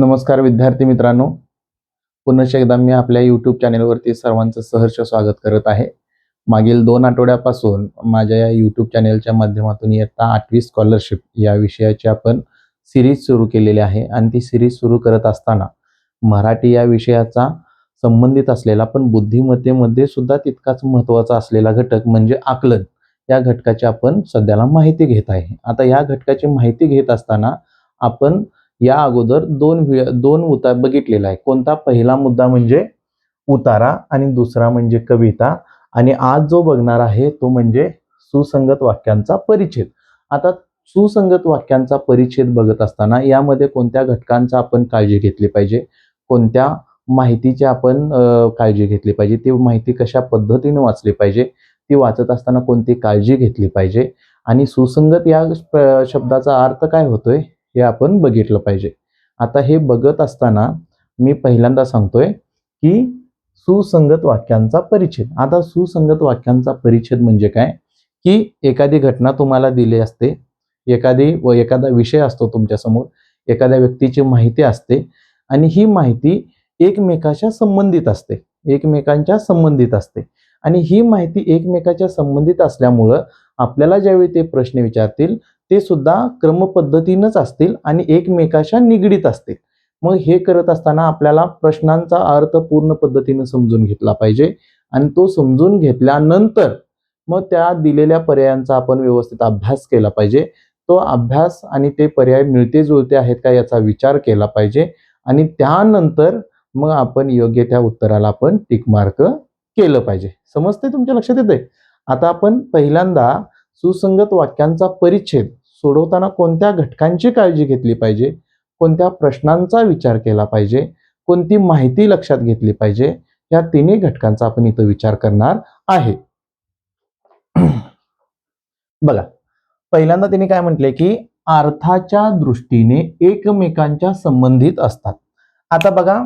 नमस्कार विद्यार्थी मित्रांनो. पुनश्च एकदा मी आपल्या यूट्यूब चॅनेलवरती सर्वांचं सहर्ष स्वागत करत आहे. मागील दोन आठवड्यापासून माझ्या या यूट्यूब चॅनेलच्या माध्यमातून इयत्ता आठवी स्कॉलरशिप या विषयाची आपण सिरीज सुरू केलेली आहे. आणि ती सिरीज सुरू करत असताना मराठी या विषयाचा संबंधित असलेला पण बुद्धिमत्तेमध्ये सुद्धा तितकाच महत्त्वाचा असलेला घटक म्हणजे आकलन या घटकाची आपण सध्याला माहिती घेत आहे. आता या घटकाची माहिती घेत असताना आपण या अगोदर दोन दोन उतार बघितलेला आहे. कोणता? पहिला मुद्दा म्हणजे उतारा आणि दुसरा म्हणजे कविता. आणि आज जो बघणार आहे तो म्हणजे सुसंगत वाक्यांचा परिच्छेद. आता सुसंगत वाक्यांचा परिच्छेद बघत असताना यामध्ये कोणत्या घटकांचा आपण काळजी घेतली पाहिजे? कोणत्या माहितीची आपण काळजी घेतली पाहिजे? ती माहिती कशा पद्धतीने वाचली पाहिजे? ती वाचत असताना कोणती काळजी घेतली पाहिजे? आणि सुसंगत या शब्दाचा अर्थ काय होतोय? हे आपण बघितलं पाहिजे. आता हे बघत असताना मी पहिल्यांदा सांगतोय की सुसंगत वाक्यांचा परिच्छेद. आता सुसंगत वाक्यांचा परिच्छेद म्हणजे काय? की एखादी घटना तुम्हाला दिली असते एखादी व एखादा विषय असतो तुमच्यासमोर एखाद्या व्यक्तीची माहिती असते आणि ही माहिती एकमेकाच्या संबंधित असते एकमेकांच्या संबंधित असते. आणि ही माहिती एकमेकाच्या संबंधित असल्यामुळं आपल्याला ज्यावेळी ते प्रश्न विचारतील ते सुद्धा क्रमपद्धतीनंच असतील आणि एकमेकाशा निगडीत असतील. मग हे करत असताना आपल्याला प्रश्नांचा अर्थ पूर्ण पद्धतीनं समजून घेतला पाहिजे आणि तो समजून घेतल्यानंतर मग त्या दिलेल्या पर्यायांचा आपण व्यवस्थित अभ्यास केला पाहिजे. तो अभ्यास आणि ते पर्याय मिळते जुळते आहेत का याचा विचार केला पाहिजे आणि त्यानंतर मग आपण योग्य त्या उत्तराला आपण टिक मार्क केलं पाहिजे. समजते तुमच्या लक्षात येते आता आपण पहिल्यांदा सुसंगत वाक्यांचा परिच्छेद सोडवताना कोणत्या घटकांची काळजी घेतली पाहिजे? कोणत्या प्रश्नांचा विचार केला पाहिजे? कोणती माहिती लक्षात घेतली पाहिजे? या तिन्ही घटकांचा आपण इथं विचार करणार आहे. बघा पहिल्यांदा तिने काय म्हटले की अर्थाच्या दृष्टीने एकमेकांच्या संबंधित असतात. आता बघा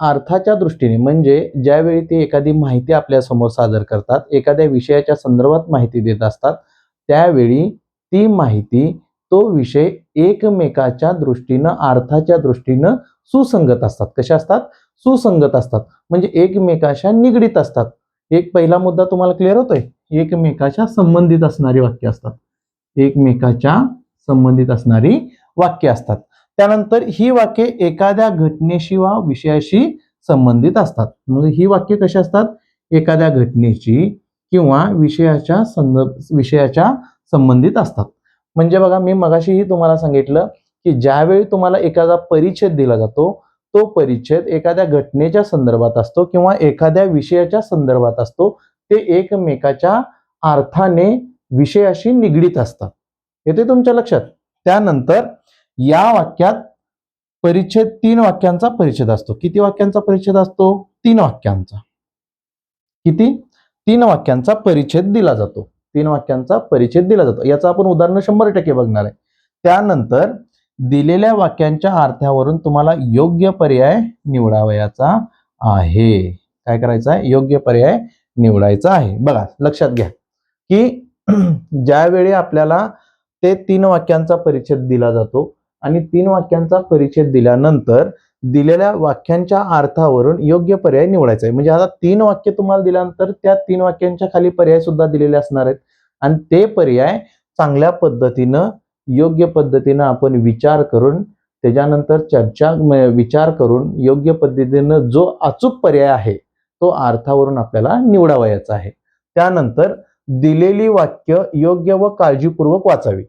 अर्थाच्या दृष्टीने म्हणजे ज्यावेळी ते एखादी माहिती आपल्यासमोर सादर करतात एखाद्या विषयाच्या संदर्भात माहिती देत असतात त्यावेळी ती माहिती तो विषय एकमेकाच्या दृष्टीनं अर्थाच्या दृष्टीनं सुसंगत असतात. कशा असतात? सुसंगत असतात. म्हणजे एकमेकाशा निगडीत असतात. एक पहिला मुद्दा तुम्हाला क्लिअर होतोय? एकमेकाच्या संबंधित असणारी वाक्य असतात. एकमेकाच्या संबंधित असणारी वाक्य असतात. त्यानंतर ही वाक्य एखाद्या घटनेशी वा विषयाशी संबंधित असतात. म्हणजे ही वाक्य कशी असतात? एखाद्या घटनेची किंवा विषयाच्या संदर्भ विषयाच्या संबंधित असतात. म्हणजे बघा मी मगाशीही तुम्हाला सांगितलं की ज्यावेळी तुम्हाला एखादा परिच्छेद दिला जातो तो परिच्छेद एखाद्या घटनेच्या संदर्भात असतो किंवा एखाद्या विषयाच्या संदर्भात असतो ते एकमेकाच्या अर्थाने विषयाशी निगडीत असतात. येते तुमच्या लक्षात? त्यानंतर या वाक्यात परिच्छेद तीन वाक्यांचा परिच्छेद असतो. किती वाक्यांचा परिच्छेद असतो? तीन वाक्यांचा. किती? तीन वाक्यांचा परिच्छेद दिला जातो. तीन वाक्यांचा परिच्छेद दिला जातो. याचं आपण उदाहरण शंभर टक्के बघणार आहे. त्यानंतर दिलेल्या वाक्यांच्या अर्थावरून तुम्हाला योग्य पर्याय निवडावयाचा आहे. काय करायचं आहे? योग्य पर्याय निवडायचा आहे. बघा लक्षात घ्या. की ज्यावेळी आपल्याला ते तीन वाक्यांचा परिच्छेद दिला जातो आणि तीन वाक्यांचा परिच्छेद दिल्यानंतर दिलेल्या वाक्यांच्या अर्थावरून योग्य पर्याय निवडायचा आहे. म्हणजे आता तीन वाक्य तुम्हाला दिल्यानंतर त्या तीन वाक्यांच्या खाली पर्याय सुद्धा दिलेले असणार आहेत. आणि ते पर्याय चांगल्या पद्धतीनं योग्य पद्धतीनं आपण विचार करून त्याच्यानंतर चर्चा विचार करून योग्य पद्धतीनं जो अचूक पर्याय आहे तो अर्थावरून आपल्याला निवडावयाचा आहे. त्यानंतर दिलेली वाक्य योग्य व काळजीपूर्वक वाचावी.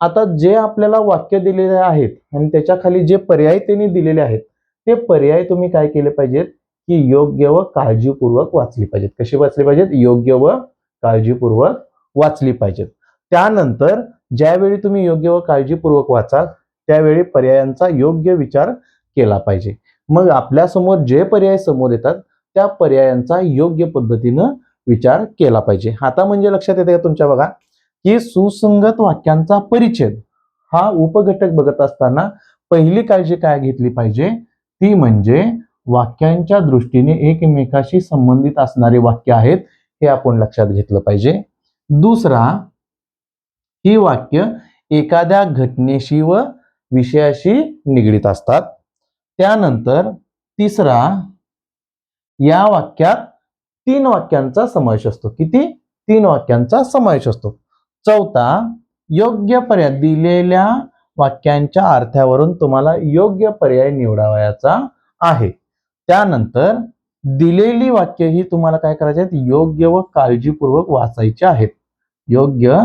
आता जे आपल्याला वाक्य दिलेले आहेत आणि त्याच्याखाली जे पर्याय त्यांनी दिलेले आहेत ते पर्याय तुम्ही काय केले पाहिजेत? की योग्य व काळजीपूर्वक वाचली पाहिजेत. कशी वाचली पाहिजेत? योग्य व काळजीपूर्वक वाचली पाहिजेत. त्यानंतर ज्यावेळी तुम्ही योग्य व काळजीपूर्वक वाचाल त्यावेळी पर्यायांचा योग्य विचार केला पाहिजे. मग आपल्यासमोर जे पर्याय समोर येतात त्या पर्यायांचा योग्य पद्धतीनं विचार केला पाहिजे. आता म्हणजे लक्षात येते का तुमच्या बघा की सुसंगत वाक्यांचा परिच्छेद हा उपघटक बघत असताना पहिली काळजी काय घेतली पाहिजे? ती म्हणजे वाक्यांच्या दृष्टीने एकमेकाशी संबंधित असणारे वाक्य आहेत हे आपण लक्षात घेतलं पाहिजे. दुसरा ही वाक्य एखाद्या घटनेशी व विषयाशी निगडीत असतात. त्यानंतर तिसरा या वाक्यात तीन वाक्यांचा समावेश असतो. किती? तीन वाक्यांचा समावेश असतो. चौथा योग्य पर्याय दिलेल्या वाक्यांच्या अर्थावरून तुम्हाला योग्य पर्याय निवडावयाचा आहे. त्यानंतर दिलेली वाक्य ही तुम्हाला काय करायची आहेत? योग्य व काळजीपूर्वक वाचायचे आहेत. योग्य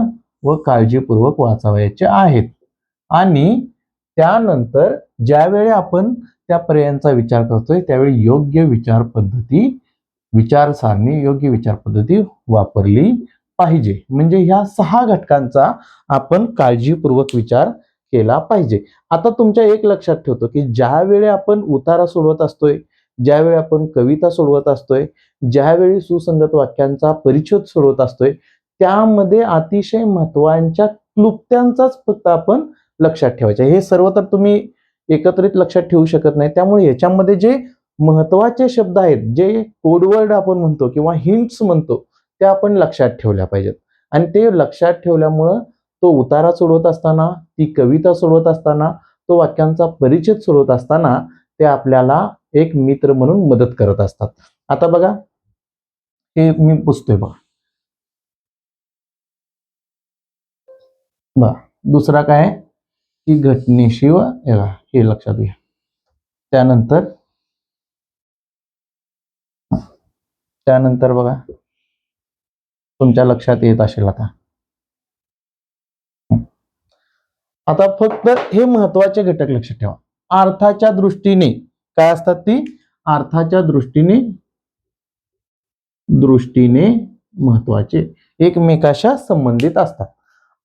व काळजीपूर्वक वाचावयाचे आहेत. आणि त्यानंतर ज्यावेळी आपण त्या पर्यायांचा विचार करतोय त्यावेळी योग्य विचार पद्धती विचारसारणी योग्य विचार पद्धती वापरली पाहिजे. म्हणजे ह्या सहा घटकांचा आपण काळजीपूर्वक विचार केला पाहिजे. आता तुमच्या एक लक्षात ठेवतो की ज्यावेळी आपण उतारा सोडवत असतोय ज्यावेळी आपण कविता सोडवत असतोय ज्यावेळी सुसंगत वाक्यांचा परिच्छेद सोडवत असतोय त्यामध्ये अतिशय महत्त्वाच्या क्लुप्त्यांचाच फक्त आपण लक्षात ठेवायचे हे सर्व तर तुम्ही एकत्रित लक्षात ठेवू शकत नाही. त्यामुळे याच्यामध्ये जे महत्त्वाचे शब्द आहेत जे कोडवर्ड आपण म्हणतो किंवा हिंट्स म्हणतो ते आपण लक्षात ठेवल्या पाहिजेत. आणि ते लक्षात ठेवल्यामुळं तो उतारा सोडवत असताना ती कविता सोडवत असताना तो वाक्यांचा परिचय सोडवत असताना ते आपल्याला एक मित्र म्हणून मदत करत असतात. आता बघा हे मी पुसतोय बघा. बघा दुसरा काय की घटनेशी हे लक्षात घ्या. त्यानंतर त्यानंतर बघा तुमच्या लक्षात येत असेल आता. आता फक्त हे महत्त्वाचे घटक लक्षात ठेवा. अर्थाच्या दृष्टीने. काय असतात ती? अर्थाच्या दृष्टीने दृष्टीने महत्त्वाचे. एकमेकाशा संबंधित असतात.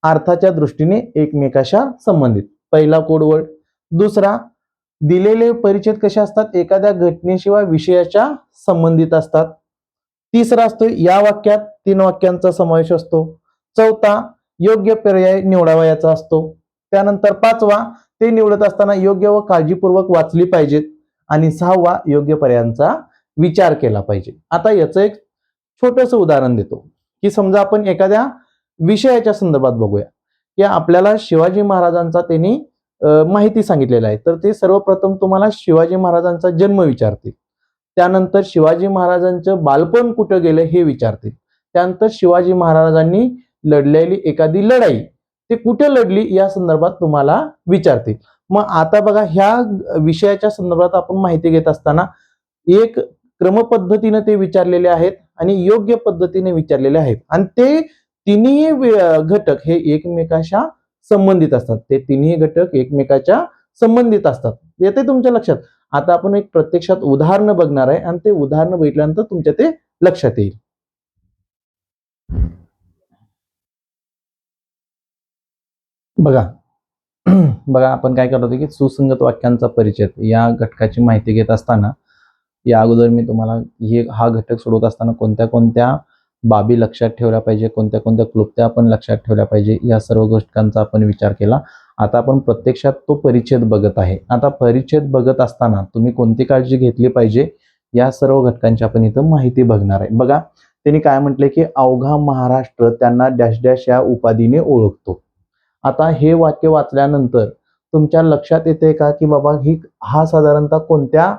अर्थाच्या दृष्टीने एकमेकाशा संबंधित. पहिला कोडवर्ड दुसरा दिलेले परिच्छेद कसे असतात? एखाद्या घटनेशिवाय विषयाच्या संबंधित असतात. तिसरा असतो या वाक्यात. तीन वाक्यांचा समावेश असतो. चौथा योग्य पर्याय निवडावयाचा असतो. त्यानंतर पाचवा ते निवडत असताना योग्य व काळजीपूर्वक वाचली पाहिजेत आणि सहावा योग्य पर्यायांचा विचार केला पाहिजे. आता याचं एक छोटंसं उदाहरण देतो की समजा आपण एखाद्या विषयाच्या संदर्भात बघूया की आपल्याला शिवाजी महाराजांचा त्यांनी माहिती सांगितलेलं आहे. तर ते सर्वप्रथम तुम्हाला शिवाजी महाराजांचा जन्म विचारतील. त्यानंतर शिवाजी महाराजांचं बालपण कुठं गेलं हे विचारतील. त्यानंतर शिवाजी महाराजांनी लढलेली एखादी लढाई ते कुठे लढली या संदर्भात तुम्हाला विचारतील. मग आता बघा ह्या विषयाच्या संदर्भात आपण माहिती घेत असताना एक क्रमपद्धतीने ते विचारलेले आहेत आणि योग्य पद्धतीने विचारलेले आहेत. आणि ते तिन्ही घटक हे एकमेकाशा संबंधित असतात. ते तिन्ही घटक एकमेकाच्या संबंधित असतात. येते तुमच्या लक्षात? आता आपण एक प्रत्यक्षात उदाहरण बघणार आहे आणि ते उदाहरण बघितल्यानंतर तुमच्या ते लक्षात येईल. बघा बघा आपण काय करत होतो की सुसंगत वाक्यांचा परिचय या घटकाची माहिती घेत असताना या अगोदर मी तुम्हाला हे हा घटक सोडवत असताना कोणत्या कोणत्या बाबी लक्षात ठेवल्या पाहिजे कोणत्या कोणत्या क्लुप्त्या आपण लक्षात ठेवल्या पाहिजे या सर्व घटकांचा आपण विचार केला. आता आपण प्रत्यक्षात तो परिच्छेद बघत आहे. आता परिच्छेद बघत असताना तुम्ही कोणती काळजी घेतली पाहिजे या सर्व घटकांची आपण इथं माहिती बघणार आहे. बघा त्यांनी काय म्हटले की अवघा महाराष्ट्र त्यांना डॅश डॅश या उपाधीने ओळखतो. आता हे वाक्य वाचल्यानंतर तुमच्या लक्षात येते का की बाबा ही हा साधारणतः कोणत्या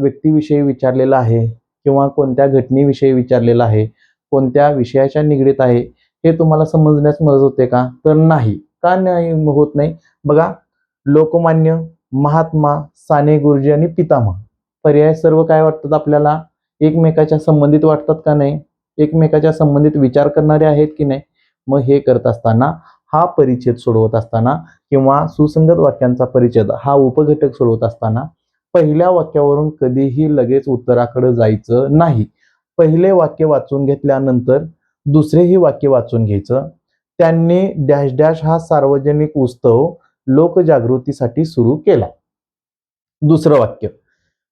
व्यक्तीविषयी विचारलेला आहे? किंवा कोणत्या घटनेविषयी विचारलेला आहे? कोणत्या विषयाच्या निगडीत आहे? हे तुम्हाला समजण्यास मदत होते का? तर नाही. का नाही होत नाही? बघा लोकमान्य महात्मा साने गुरुजी आणि पितामह. पर्याय सर्व काय वाटतात आपल्याला? एकमेकाच्या संबंधित वाटतात का नाही? एकमेकाच्या संबंधित विचार करणारे आहेत की नाही? मग हे करत असताना हा परिच्छेद सोडवत असताना किंवा सुसंगत वाक्यांचा परिच्छेद हा उपघटक सोडवत असताना पहिल्या वाक्यावरून कधीही लगेच उत्तराकडे जायचं नाही. पहिले वाक्य वाचून घेतल्यानंतर दुसरेही वाक्य वाचून घ्यायचं. त्यांनी डॅश डॅश हा सार्वजनिक उत्सव लोकजागृतीसाठी सुरू केला. दुसरं वाक्य.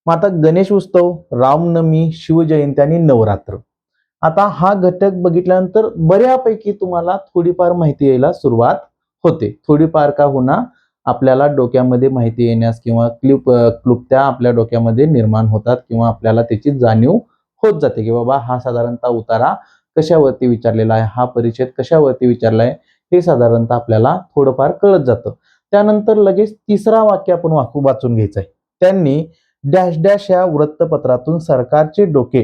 मग आता गणेश उत्सव रामनवमी शिवजयंती आणि नवरात्र. आता हा घटक बघितल्यानंतर बऱ्यापैकी तुम्हाला थोडीफार माहिती यायला सुरुवात होते. थोडीफार का होणार आपल्याला डोक्यामध्ये माहिती येण्यास किंवा क्लिप क्लुप्त्या आपल्या डोक्यामध्ये निर्माण होतात किंवा आपल्याला त्याची जाणीव होत जाते की बाबा हा साधारणतः उतारा कशावरती विचारलेला आहे हा परिच्छेद कशावरती विचारला आहे हे साधारणतः आपल्याला थोडंफार कळत जातं. त्यानंतर लगेच तिसरा वाक्य आपण वाकू वाचून घ्यायचं आहे त्यांनी डॅश डॅश या वृत्तपत्रातून सरकारचे डोके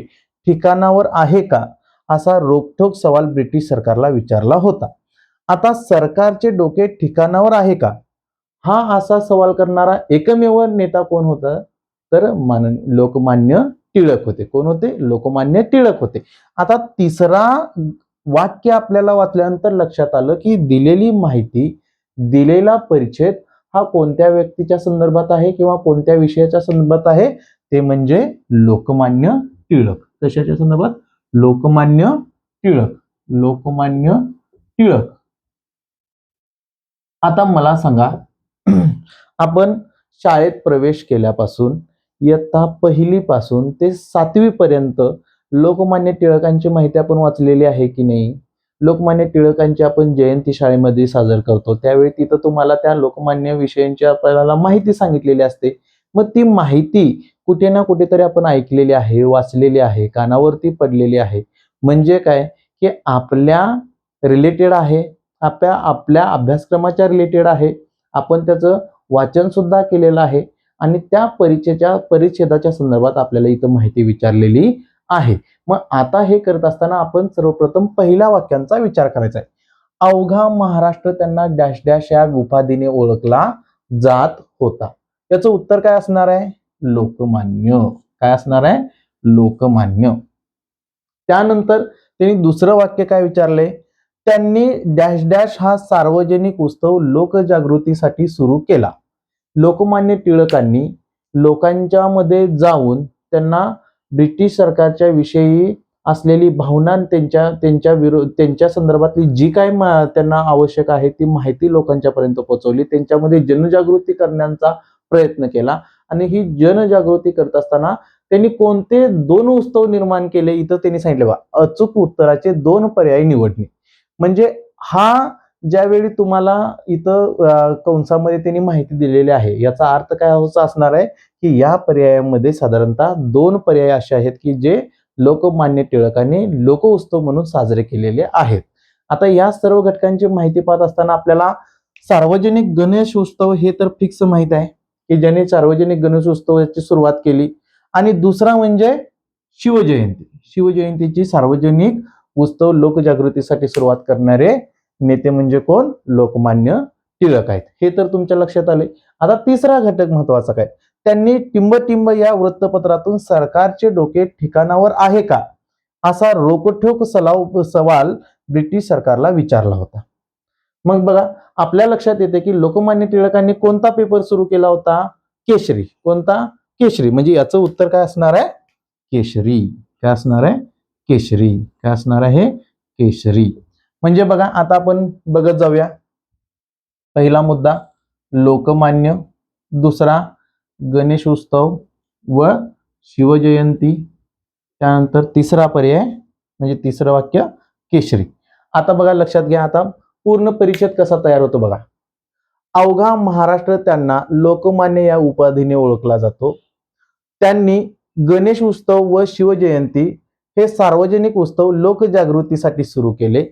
ठिकाणावर आहे का? असा रोखोक सवाल ब्रिटिश सरकारला विचारला होता. आता सरकारचे डोके ठिकाणावर आहे का? हा असा सवाल करणारा एकमेव नेता कोण होता? तर मान लोकमान्य टिळक होते. कोण होते? लोकमान्य टिळक होते. आता तिसरा वाक्य आपल्याला वाचल्यानंतर लक्षात आलं की दिलेली माहिती दिलेला परिच्छेद हा कोणत्या व्यक्तीच्या संदर्भात आहे किंवा कोणत्या विषयाच्या संदर्भात आहे? ते म्हणजे लोकमान्य टिळक. कशाच्या संदर्भात लोकमान्य टिळक लोकमान्य टिळक. आता मला सांगा आपण शाळेत प्रवेश केल्यापासून इयत्ता पहिली पासून ते सातवी पर्यंत लोकमान्य टिळकांची माहिती आपण वाचलेली आहे की नाही? लोकमान्य टिळकांची आपण जयंती शाळेमध्ये साजर करतो. त्यावेळी तिथं तुम्हाला त्या लोकमान्य विषयांची आपल्याला माहिती सांगितलेली असते. मग ती माहिती कुठे ना कुठेतरी आपण ऐकलेली आहे वाचलेली आहे कानावरती पडलेली आहे. म्हणजे काय? की आपल्या रिलेटेड आहे आपल्या आपल्या अभ्यासक्रमाच्या रिलेटेड आहे. आपण त्याचं वाचन सुद्धा केलेलं आहे आणि त्या परीक्षेच्या परिच्छेदाच्या संदर्भात आपल्याला इथं माहिती विचारलेली आहे. मग आता हे करत असताना आपण सर्वप्रथम पहिल्या वाक्यांचा विचार करायचा आहे. अवघा महाराष्ट्र त्यांना डॅश डॅश या उपाधीने ओळखला जात होता. त्याचं उत्तर काय असणार आहे? लोकमान्य. काय असणार आहे? लोकमान्य. त्यानंतर त्यांनी दुसरं वाक्य काय विचारलंय? त्यांनी डॅश डॅश हा सार्वजनिक उत्सव लोकजागृतीसाठी सुरू केला. लोकमान्य टिळकांनी लोकांच्या मध्ये जाऊन त्यांना ब्रिटिश सरकारच्या विषयी असलेली भावना त्यांच्या त्यांच्या विरोध त्यांच्या संदर्भातली जी काय त्यांना आवश्यक आहे ती माहिती लोकांच्यापर्यंत पोहोचवली. त्यांच्यामध्ये जनजागृती करण्याचा प्रयत्न केला. आणि ही जनजागृती करत असताना त्यांनी कोणते दोन उत्सव निर्माण केले इथं त्यांनी सांगितले बा अचूक उत्तराचे दोन पर्याय निवडणे. म्हणजे हा ज्यावेळी तुम्हाला इथं कंसामध्ये त्यांनी माहिती दिलेली आहे याचा अर्थ काय होचा असणार आहे की या पर्यायामध्ये साधारणतः दोन पर्याय असे आहेत की जे लोकमान्य टिळकांनी लोकोत्सव म्हणून साजरे केलेले आहेत. आता या सर्व घटकांची माहिती पाहत असताना आपल्याला सार्वजनिक गणेश उत्सव हे तर फिक्स माहीत आहे. की ज्याने सार्वजनिक गणेश उत्सवाची सुरुवात केली. आणि दुसरा म्हणजे शिवजयंती. शिवजयंतीची सार्वजनिक उत्सव लोकजागृतीसाठी सुरुवात करणारे नेते म्हणजे कोण? लोकमान्य टिळक आहेत. हे तर तुमच्या लक्षात आले. आता तिसरा घटक महत्त्वाचा काय? त्यांनी टिंबटिंब या वृत्तपत्रातून सरकारचे डोके ठिकाणावर आहे का? असा रोकठोक सलाव सवाल ब्रिटिश सरकारला विचारला होता. मग बघा आपल्या लक्षात येते की लोकमान्य टिळकांनी कोणता पेपर सुरू केला होता? केशरी. कोणता? केशरी. म्हणजे याचं उत्तर काय असणार आहे? केशरी. काय असणार आहे? केशरी. काय असणार आहे? केशरी. म्हणजे बघा आता आपण बघत जाऊया. पहिला मुद्दा लोकमान्य. दुसरा गणेश उत्सव व शिवजयंती. त्यानंतर तिसरा पर्याय म्हणजे तिसरं वाक्य केशरी. आता बघा लक्षात घ्या आता. पूर्ण परिषद कसा तयार होतो बघा. अवघा महाराष्ट्र त्यांना लोकमान्य या उपाधीने ओळखला जातो. त्यांनी गणेश उत्सव व शिवजयंती हे सार्वजनिक उत्सव लोकजागृतीसाठी सुरू केले.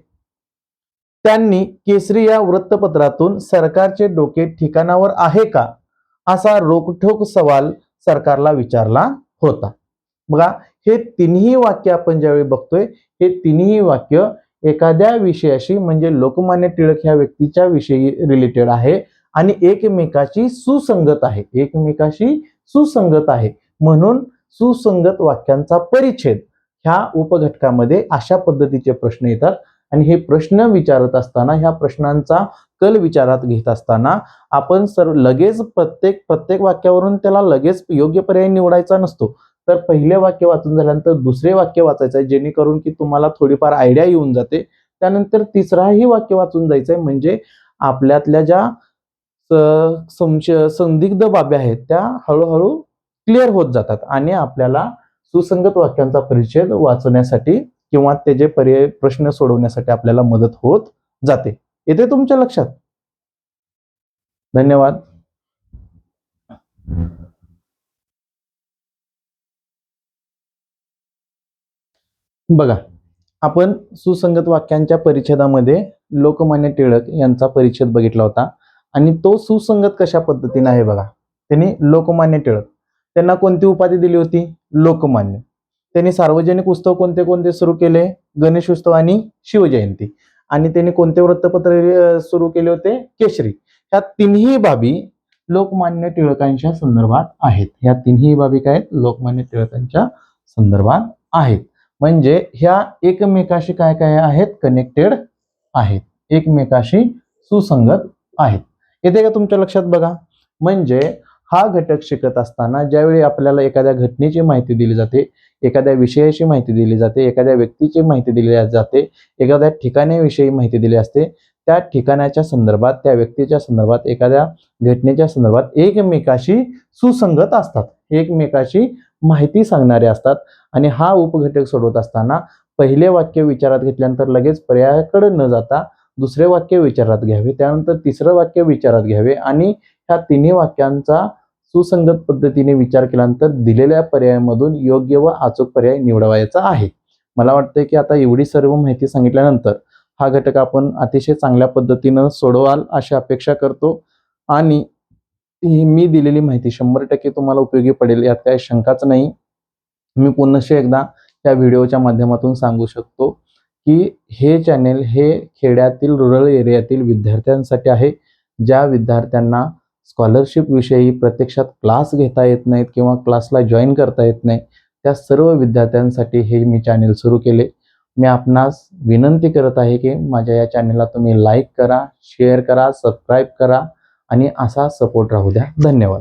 त्यांनी केसरी या वृत्तपत्रातून सरकारचे डोके ठिकाणावर आहे का असा रोखठोक सवाल सरकारला विचारला होता. बघा हे तिन्ही वाक्य आपण ज्यावेळी बघतोय हे तिन्ही वाक्य एखाद्या विषयाशी म्हणजे लोकमान्य टिळक ह्या व्यक्तीच्या विषयी रिलेटेड आहे आणि एकमेकाची सुसंगत आहे. एकमेकाशी सुसंगत आहे. म्हणून सुसंगत वाक्यांचा परिच्छेद ह्या उपघटकामध्ये अशा पद्धतीचे प्रश्न येतात. आणि हे प्रश्न विचारत असताना ह्या प्रश्नांचा कल विचारात घेत असताना आपण सर्व लगेच प्रत्येक प्रत्येक वाक्यावरून त्याला लगेच योग्य पर्याय निवडायचा नसतो. तर पहिले वाक्य वाचून झाल्यानंतर दुसरे वाक्य वाचायचं आहे जेणेकरून की तुम्हाला थोडीफार आयडिया येऊन जाते. त्यानंतर तिसराही वाक्य वाचून जायचंय म्हणजे आपल्यातल्या ज्या संदिग्ध बाबी आहेत त्या हळूहळू क्लिअर होत जातात आणि आपल्याला सुसंगत वाक्यांचा परिच्छेद वाचण्यासाठी किंवा त्याचे पर्याय प्रश्न सोडवण्यासाठी आपल्याला मदत होत जाते. येते तुमच्या लक्षात? धन्यवाद. बघा आपण सुसंगत वाक्यांच्या परिच्छेदामध्ये लोकमान्य टिळक यांचा परिच्छेद बघितला होता. आणि तो सुसंगत कशा पद्धतीने आहे बघा त्यांनी लोकमान्य टिळक त्यांना कोणती उपाधी दिली होती? लोकमान्य. त्यांनी सार्वजनिक उत्सव कोणते कोणते सुरू केले? गणेश उत्सव आणि शिवजयंती. आणि त्यांनी कोणते वृत्तपत्र सुरू केले होते? केशरी. ह्या तिन्ही बाबी लोकमान्य टिळकांच्या संदर्भात आहेत. ह्या तिन्ही बाबी काय आहेत? लोकमान्य टिळकांच्या संदर्भात आहेत. म्हणजे ह्या एकमेकाशी काय काय आहेत? कनेक्टेड आहेत. एकमेकाशी सुसंगत आहेत. येते का तुमच्या लक्षात बघा? म्हणजे हा घटक शिकत असताना ज्यावेळी आपल्याला एखाद्या घटनेची माहिती दिली जाते एखाद्या विषयाची माहिती दिली जाते एखाद्या व्यक्तीची माहिती दिली जाते एखाद्या ठिकाणाविषयी माहिती दिली असते त्या ठिकाणाच्या संदर्भात त्या व्यक्तीच्या संदर्भात एखाद्या घटनेच्या संदर्भात एकमेकाशी सुसंगत असतात. एकमेकाशी माहिती सांगणारे असतात. आणि हा उपघटक सोडवत असताना पहिले वाक्य विचारात घेतल्यानंतर लगेच पर्यायाकडे न जाता दुसरे वाक्य विचारात घ्यावे. त्यानंतर तिसरं वाक्य विचारात घ्यावे आणि ह्या तिन्ही वाक्यांचा सुसंगत पद्धतीने विचार केल्यानंतर दिलेल्या पर्यायामधून योग्य व अचूक पर्याय निवडवायचा आहे. मला वाटतं की आता एवढी सर्व माहिती सांगितल्यानंतर हा घटक आपण अतिशय चांगल्या पद्धतीनं सोडवाल अशी अपेक्षा करतो. आणि ही मी दिलेली माहिती शंभर टक्के तुम्हाला उपयोगी पडेल यात काही शंकाच नाही. मी पुनशे एकदा त्या व्हिडिओच्या माध्यमातून सांगू शकतो की हे चॅनेल हे खेड्यातील रुरल एरियातील विद्यार्थ्यांसाठी आहे ज्या विद्यार्थ्यांना स्कॉलरशिप विषयी प्रत्यक्षात क्लास घेता येत नाहीत किंवा क्लासला जॉईन करता येत नाही त्या सर्व विद्यार्थ्यांसाठी हे मी चॅनेल सुरू केले. मी आपणास विनंती करत आहे की माझ्या या चॅनेलला तुम्ही लाईक करा शेअर करा सबस्क्राईब करा. आणि असा सपोर्ट राहू द्या. धन्यवाद.